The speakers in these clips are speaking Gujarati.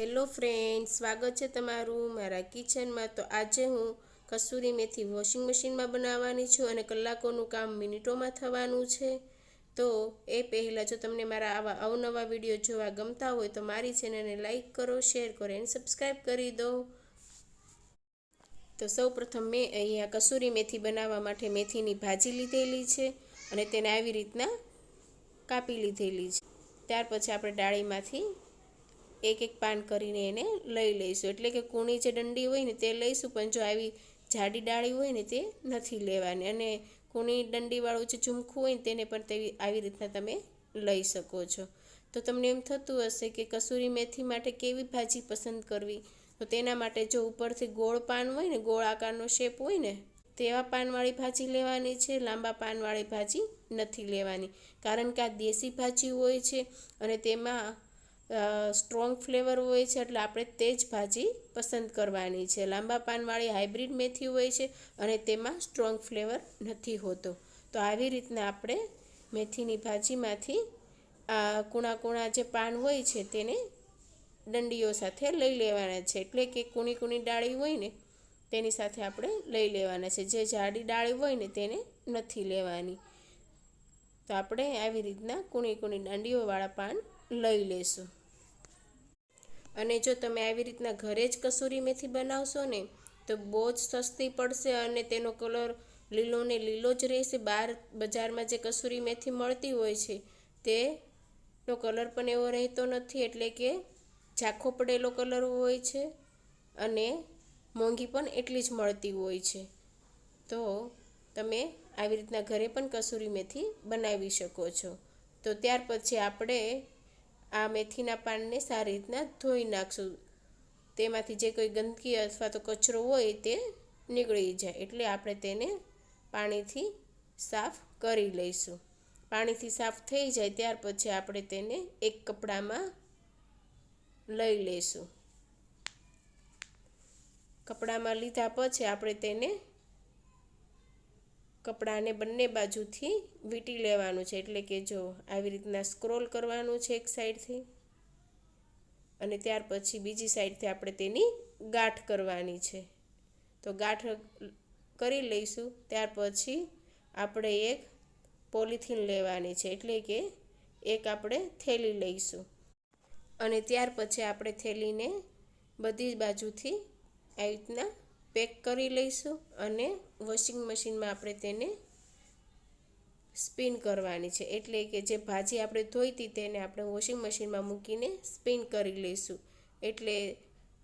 હેલો ફ્રેન્ડ સ્વાગત છે તમારું મારા કિચનમાં. તો આજે હું કસૂરી મેથી વોશિંગ મશીનમાં બનાવવાની છું અને કલાકોનું કામ મિનિટોમાં થવાનું છે. તો એ પહેલાં જો તમને મારા આવા અવનવા વીડિયો જોવા ગમતા હોય તો મારી ચેનલને લાઇક કરો, શેર કરો અને સબસ્ક્રાઈબ કરી દો. તો સૌ પ્રથમ મેં અહીંયા કસૂરી મેથી બનાવવા માટે મેથીની ભાજી લીધેલી છે અને તેને આવી રીતના કાપી લીધેલી છે. ત્યાર પછી આપણે ડાળીમાંથી એક એક પાન કરીને એને લઈ લઈશું. એટલે કે કૂણી જે દંડી હોય ને તે લઈશું, પણ જો આવી જાડી ડાળી હોય ને તે નથી લેવાની. અને કૂણી દંડીવાળું જે ઝુમખું હોય ને તેને પણ તેવી આવી રીતના તમે લઈ શકો છો. તો તમને એમ થતું હશે કે કસૂરી મેથી માટે કેવી ભાજી પસંદ કરવી? તો તેના માટે જો ઉપરથી ગોળ પાન હોય ને, ગોળ આકારનો શેપ હોય ને, તેવા પાનવાળી ભાજી લેવાની છે. લાંબા પાનવાળી ભાજી નથી લેવાની. કારણ કે આ દેશી ભાજી હોય છે અને તેમાં સ્ટ્રોંગ ફ્લેવર હોય છે એટલે આપણે તે જ ભાજી પસંદ કરવાની છે. લાંબા પાનવાળી હાઇબ્રિડ મેથી હોય છે અને તેમાં સ્ટ્રોંગ ફ્લેવર નથી હોતો. તો આવી રીતના આપણે મેથીની ભાજીમાંથી આ કૂણા કૂણા જે પાન હોય છે તેને દંડીઓ સાથે લઈ લેવાના છે. એટલે કે કૂણી કૂણી ડાળી હોય ને, તેની સાથે આપણે લઈ લેવાના છે. જે જાડી ડાળી હોય ને તેને નથી લેવાની. તો આપણે આવી રીતના કૂણી કૂણી દાંડીઓવાળા પાન લઈ લેશું. અને જો તમે આવી રીતના ઘરે જ કસૂરી મેથી બનાવશો ને, તો બહુ જ સસ્તી પડશે અને તેનો કલર લીલો ને લીલો જ રહેશે. બહાર બજારમાં જે કસૂરી મેથી મળતી હોય છે, તેનો કલર પણ એવો રહેતો નથી. એટલે કે ઝાખો પડેલો કલર હોય છે અને મોંઘી પણ એટલી જ મળતી હોય છે. તો તમે આવી રીતના ઘરે પણ કસૂરી મેથી બનાવી શકો છો. તો ત્યાર પછી આપણે આ મેથીના પાનને સારી રીતના ધોઈ નાખશું. તેમાંથી જે કોઈ ગંદકી અથવા તો કચરો હોય તે નીકળી જાય. એટલે આપણે તેને પાણીથી સાફ કરી લઈશું. પાણીથી સાફ થઈ જાય ત્યાર પછી આપણે તેને એક કપડામાં લઈ લઈશું. કપડામાં લીધા પછી આપણે તેને કપડાને બંને બાજુથી વીંટી લેવાનું છે. એટલે કે જો આવી રીતના સ્ક્રોલ કરવાનું છે એક સાઈડથી અને ત્યાર પછી બીજી સાઈડથી આપણે તેની ગાંઠ કરવાની છે. તો ગાંઠ કરી લઈશું. ત્યાર પછી આપણે એક પોલિથીન લેવાની છે. એટલે કે એક આપણે થેલી લઈશું. અને ત્યાર પછી આપણે થેલીને બધી બાજુથી આવી રીતના પેક કરી લઈશું અને વોશિંગ મશીનમાં આપણે તેને સ્પિન કરવાની છે. એટલે કે જે ભાજી આપણે ધોઈતી તેને આપણે વોશિંગ મશીનમાં મૂકીને સ્પિન કરી લઈશું. એટલે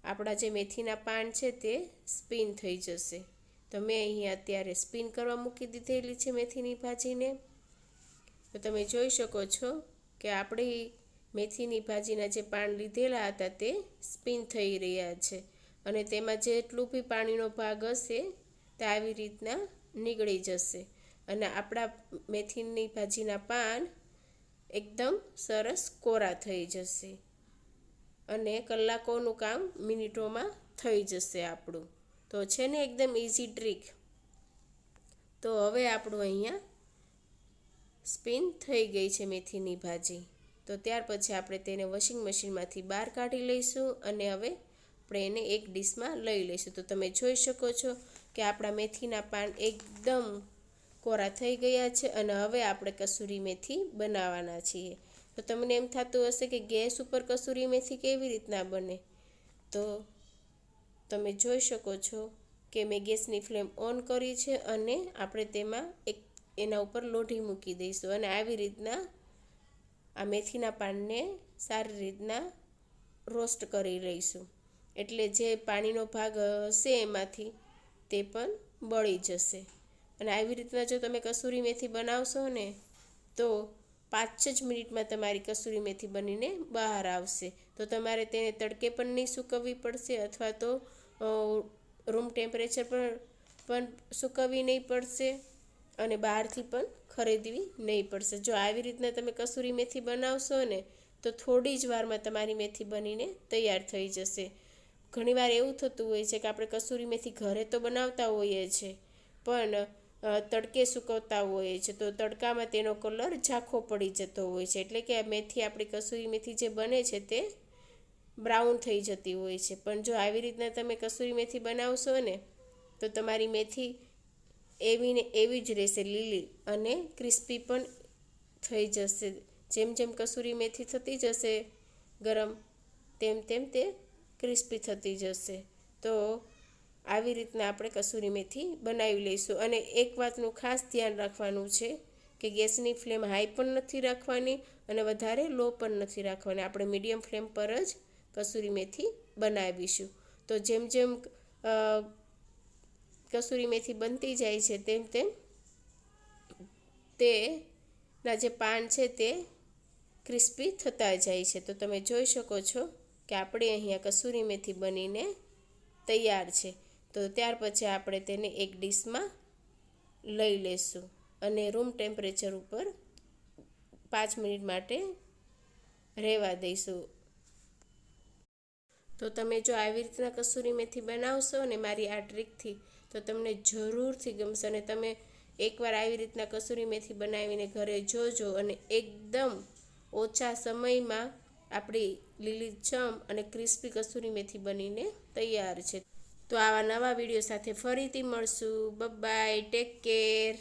આપણા જે મેથીના પાન છે તે સ્પિન થઈ જશે. તો મેં અહીંયા અત્યારે સ્પિન કરવા મૂકી દીધેલી છે મેથીની ભાજીને. તો તમે જોઈ શકો છો કે આપણી મેથીની ભાજીના જે પાન લીધેલા હતા તે સ્પિન થઈ રહ્યા છે. અને તેમાં જેટલું બી પાણીનો ભાગ હશે તે આવી રીતના નીકળી જશે. અને આપણા મેથીની ભાજીના પાન એકદમ સરસ કોરા થઈ જશે. અને કલાકોનું કામ મિનિટોમાં થઈ જશે આપણું. તો છે ને એકદમ ઇઝી ટ્રીક તો હવે આપણું અહીંયા સ્પિન થઈ ગઈ છે મેથીની ભાજી. તો ત્યાર પછી આપણે તેને વોશિંગ મશીનમાંથી બહાર કાઢી લઈશું અને હવે આપણે એને એક ડીશમાં લઈ લઈશું. તો તમે જોઈ શકો છો કે આપણા મેથીના પાન એકદમ કોરા થઈ ગયા છે અને હવે આપણે કસૂરી મેથી બનાવવાના છીએ. તો તમને એમ થતું હશે કે ગેસ ઉપર કસૂરી મેથી કેવી રીતના બને? તો તમે જોઈ શકો છો કે મેં ગેસની ફ્લેમ ઓન કરી છે અને આપણે તેમાં એક એના ઉપર લોઢી મૂકી દઈશું અને આવી રીતના આ મેથીના પાનને સારી રીતના રોસ્ટ કરી લઈશું. એટલે જે પાણીનો ભાગ હશે એમાંથી, તે પણ બળી જશે. અને આવી રીતના જો તમે કસૂરી મેથી બનાવશો ને, તો પાંચ જ મિનિટમાં તમારી કસૂરી મેથી બનીને બહાર આવશે. તો તમારે તેને તડકે પણ નહીં સૂકવવી પડશે અથવા તો રૂમ ટેમ્પરેચર પર, પણ સૂકવવી નહીં પડશે અને બહારથી પણ ખરીદવી નહીં પડશે. જો આવી રીતના તમે કસૂરી મેથી બનાવશો ને, તો થોડી જ વારમાં તમારી મેથી બનીને તૈયાર થઈ જશે. ઘણીવાર એવું થતું હોય છે કે આપણે કસૂરી મેથી ઘરે તો બનાવતા હોઈએ છીએ પણ તડકે સૂકવતા હોઈએ છીએ તો તડકામાં તેનો કલર ઝાંખો પડી જતો હોય છે. એટલે કે મેથી, આપણી કસૂરી મેથી જે બને છે તે બ્રાઉન થઈ જતી હોય છે. પણ જો આવી રીતના તમે કસૂરી મેથી બનાવશો ને, તો તમારી મેથી એવી ને એવી જ રહેશે, લીલી અને ક્રિસ્પી પણ થઈ જશે. જેમ જેમ કસૂરી મેથી થતી જશે ગરમ, તેમ તેમ તે ક્રિસ્પી થતી જશે. તો આવી રીતના આપણે કસૂરી મેથી બનાવી લઈશું. અને એક વાતનું ખાસ ધ્યાન રાખવાનું છે કે ગેસની ફ્લેમ હાઈ પણ નથી રાખવાની અને વધારે લો પણ નથી રાખવાની. આપણે મીડિયમ ફ્લેમ પર જ કસૂરી મેથી બનાવીશું. તો જેમ જેમ કસૂરી મેથી બનતી જાય છે તેમ તેમ તેના જે પાન છે તે ક્રિસ્પી થતા જાય છે. તો તમે જોઈ શકો છો કે આપણે અહીંયા કસૂરી મેથી બનીને તૈયાર છે. તો ત્યાર પછી આપણે તેને એક ડીશમાં લઈ લેશું અને રૂમ ટેમ્પરેચર ઉપર પાંચ મિનિટ માટે રહેવા દઈશું. તો તમે જો આવી રીતના કસૂરી મેથી બનાવશો ને મારી આ ટ્રીકથી, તો તમને જરૂરથી ગમશે અને તમે એકવાર આવી રીતના કસૂરી મેથી બનાવીને ઘરે જોજો અને એકદમ ઓછા સમયમાં આપણી લીલી ચમ અને ક્રિસ્પી કસૂરી મેથી બનીને તૈયાર છે. તો આવા નવા વીડિયો સાથે ફરીથી મળશું. Bye take care